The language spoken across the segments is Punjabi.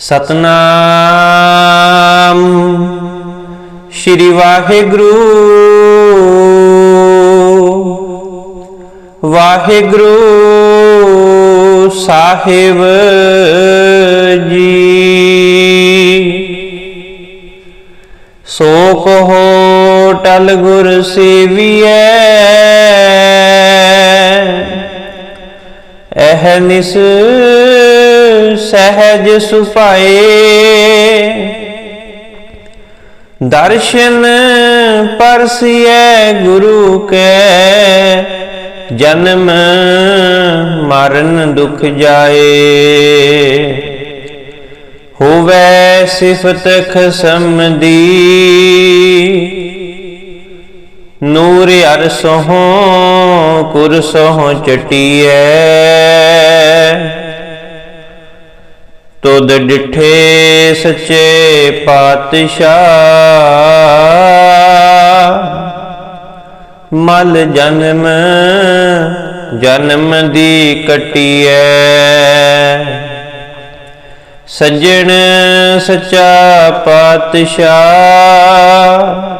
ਸਤਨਾਮ। ਸ਼੍ਰੀ ਵਾਹਿਗੁਰੂ। ਵਾਹਿਗੁਰੂ ਸਾਹਿਬ ਜੀ। ਸੋ ਕਹੋ ਟਲ ਗੁਰ ਸੇਵੀਐ। ਇਹ ਨਿਸ ਸਹਿਜ ਸੁਭਾਏ। ਦਰਸ਼ਨ ਪਰਸਿਐ ਗੁਰੂ ਕੈ, ਜਨਮ ਮਰਨ ਦੁਖ ਜਾਏ। ਹੋਵੇ ਸਿਫਤ ਖਸਮ ਦੀ ਨੂਰ ਅਰਸੋਂ ਕੁਰਸੋਂ ਚਟੀਐ। ਤੁਦ ਡਿਠੇ ਸੱਚੇ ਪਾਤਸ਼ਾਹ। ਮਲ ਜਨਮ ਜਨਮ ਦੀ ਕਟੀਐ। ਸੱਜਣ ਸੱਚਾ ਪਾਤਸ਼ਾਹ।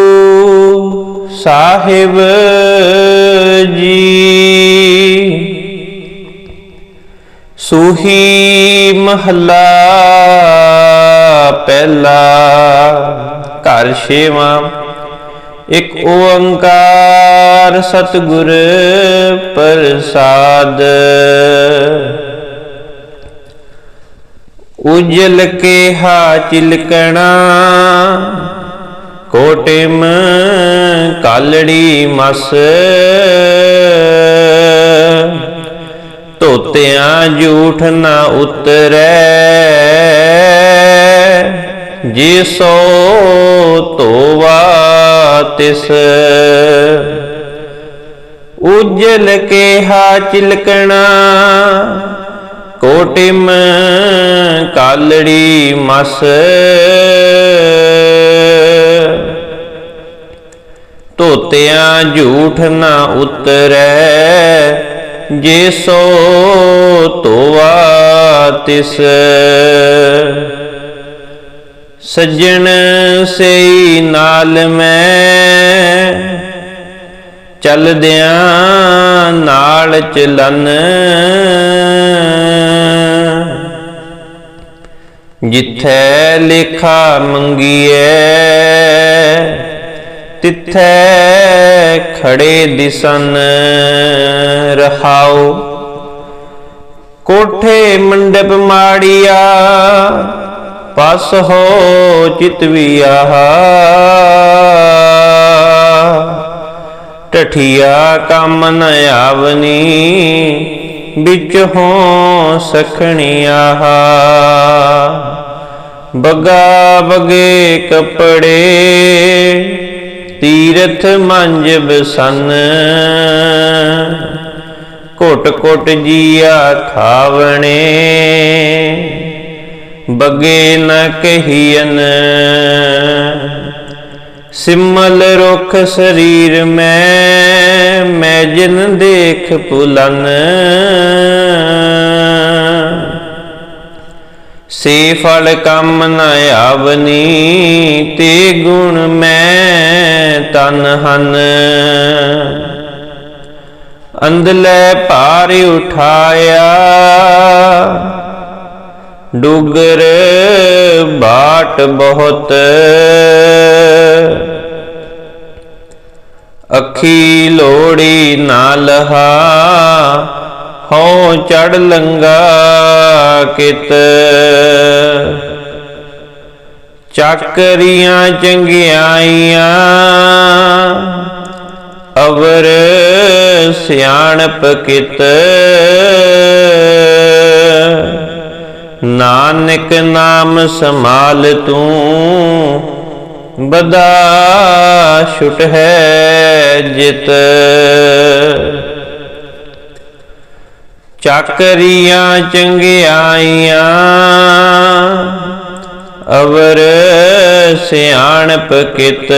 ਸਾਹਿਬ ਜੀ। ਸੂਹੀ ਮਹੱਲਾ ਪਹਿਲਾ, ਘਰ ਛੇਵਾਂ, ਇੱਕ ਓੰਕਾਰ ਸਤਿਗੁਰ ਪ੍ਰਸਾਦ। ਉਜਲ ਕੇ ਹਾ ਚਿਲਕਣਾ ਕੋਟਿਮ ਕਾਲੜੀ ਮਸ। ਧੋਤਿਆਂ ਝੂਠ ਨਾ ਉਤਰੈ। ਜੇ ਸੋ ਤਿਸ। ਉਜਲ ਕੇਹਾ ਚਿਲਕਣਾ। ਕੋਟਿਮ ਕਾਲੜੀ ਮਸ। ਧੋਤਿਆਂ ਝੂਠ ਨਾ ਉਤਰੈ। ਜੇ ਸੋ ਧੋਵਾ ਤਿਸ। ਸੱਜਣ ਸਈ ਨਾਲ ਮੈਂ ਚਲਦਿਆਂ ਨਾਲ ਚਲਨ। ਜਿੱਥੈ ਲੇਖਾ ਮੰਗੀਐ ਤਿੱਥੈ ਖੜੇ ਦਿਸਨ ਰਹਾਉ। ਕੋਠੇ ਮੰਡਪ ਮਾੜੀਆ, ਪਸ ਹੋ ਚਿਤਵੀਆ ਟਠੀਆ ਕੰਮ ਨ ਆਵਨੀ, ਵਿੱਚ ਹੋ ਸਖਣੀਆ ਬਗਾ ਬਗੇ ਕਪੜੇ ਤੀਰਥ ਮੰਜ ਬਸਨ ਕੋਟ ਕੋਟ ਜੀਆ ਖਾਵਣੇ, ਬਗੇ ਨ ਕਹੀਨ ਸਿਮਲ ਰੁਖ ਸਰੀਰ ਮੈਂ ਮੈਂ ਜਿਨ ਦੇਖ ਪੁਲਨ ਸੇ ਫਲ ਕੰਮ ਨ ਆਵਨੀ, ਤੇ ਗੁਣ ਮੈਂ ਤਨ ਹਨ। ਅੰਦਲੇ ਭਾਰ ਉਠਾਇਆ, ਡੁਗਰ ਬਾਟ ਬਹੁਤ। ਅੱਖੀ ਲੋੜੀ ਨਾਲ ਲਹਾ ਹਉ ਚੜ ਲੰਗਾ ਕਿਤ। ਚੱਕਰੀਆਂ ਚੰਗਿਆਈਆਂ ਸਿਆਣਪ ਕਿਤ। ਨਾਨਕ ਨਾਮ ਸਮਾਲ ਤੂੰ, ਬਦਾ ਛੁਟ ਹੈ ਜਿਤ। ਚੱਕਰੀਆਂ ਚੰਗਿਆਈਆਂ, ਅਵਰ ਸਿਆਣਪ ਕਿਤ।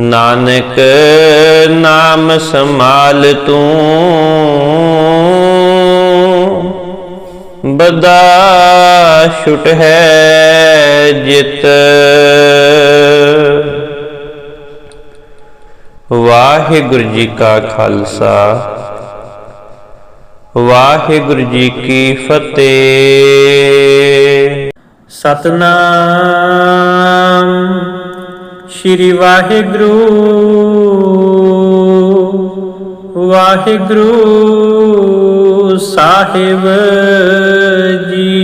ਨਾਨਕ ਨਾਮ ਸਮਾਲ ਤੂੰ। ਬਦਾ ਛੁਟ ਹੈ ਜਿਤ। ਵਾਹਿਗੁਰੂ ਜੀ ਕਾ ਖਾਲਸਾ। ਵਾਹਿਗੁਰੂ ਜੀ ਕੀ ਫਤਿਹ। ਸਤਨਾਮ। ਸ਼੍ਰੀ ਵਾਹਿਗੁਰੂ। ਵਾਹਿਗੁਰੂ ਸਾਹਿਬ ਜੀ।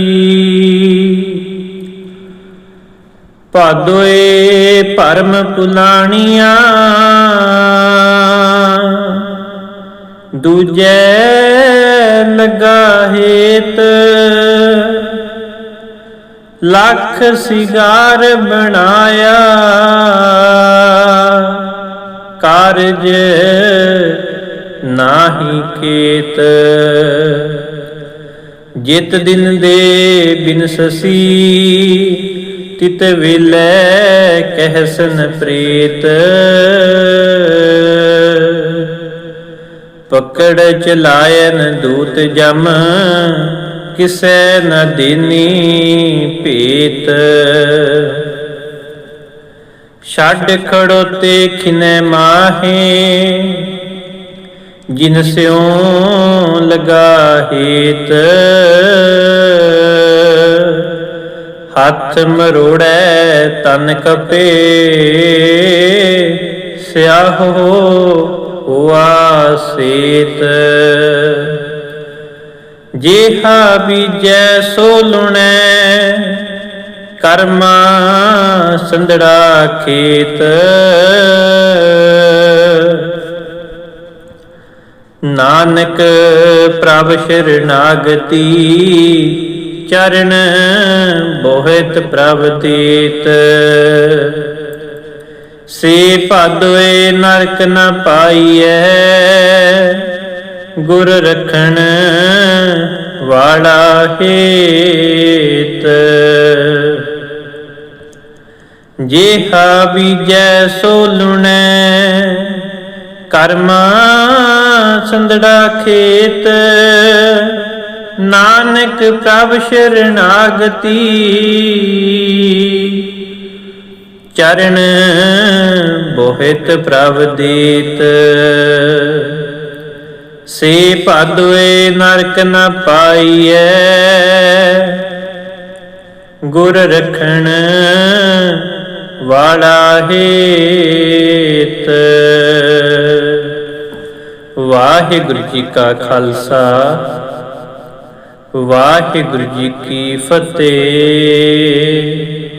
ਪਾਦੋਏ ਭਰਮ ਪੁਲਾਣੀਆਂ ਦੂਜੈ ਲਗਾ ਹੇਤ। ਲੱਖ ਸਿਗਾਰ ਬਣਾਇਆ। ਕਾਰਜ ਨਾਹੀ ਖੇਤ। ਜਿਤ ਦਿਨ ਦੇ ਬਿਨਸਸੀ ਤਿਤ ਵੇਲੇ ਕਹਿਸਨ ਪ੍ਰੀਤ। ਪਕੜ ਚਲਾਇਨ ਦੂਤ ਜਮ ਕਿਸੈ ਨ ਦੀਨੀ ਭੇਤ। ਛੱਡ ਖੜੋਤੇ ਖਿਨੈ ਮਾਹੇ, ਜਿਨ ਸਿਉ ਲਗਾ ਹੱਥ ਮਰੋੜੈ ਤਨ ਕਪੇ, ਸਿਆਹੋ ਹੁਆ ਸੇਤ। ਜੇਹਾ ਬੀਜੈ ਸੋ ਲੁਣੈ, ਕਰਮਾ ਸੰਧੜਾ ਖੇਤ। ਨਾਨਕ ਪ੍ਰਭ ਸ਼ਰਨਾਗਤੀ ਚਰਨ ਬੋਹਿਤ ਪ੍ਰਭ ਤੀਤ। ਸੇ ਭਾਦੋਏ ਨਰਕ ਨ ਪਾਈਐ ਗੁਰ ਰਖਣ ਵਾਲਾ ਹੇਤ। ਜੇਹਾ ਬੀਜੈ ਸੋ ਲੁਣੈ, ਕਰਮਾ ਸੰਦੜਾ ਖੇਤ। ਨਾਨਕ ਪ੍ਰਭ ਸ਼ਰਨਾਗਤੀ, ਚਰਨ ਬੋਹਿਤ ਪ੍ਰਭ ਦੀਤ। ਸੇ ਭਾਦੋਏ ਨਰਕ ਨ ਪਾਈਐ। ਗੁਰ ਰਖਣ ਵਾਲਾ ਹੇਤ। ਵਾਹਿਗੁਰੂ ਜੀ ਕਾ ਖਾਲਸਾ, ਵਾਹਿਗੁਰੂ ਜੀ ਕੀ ਫਤਿਹ।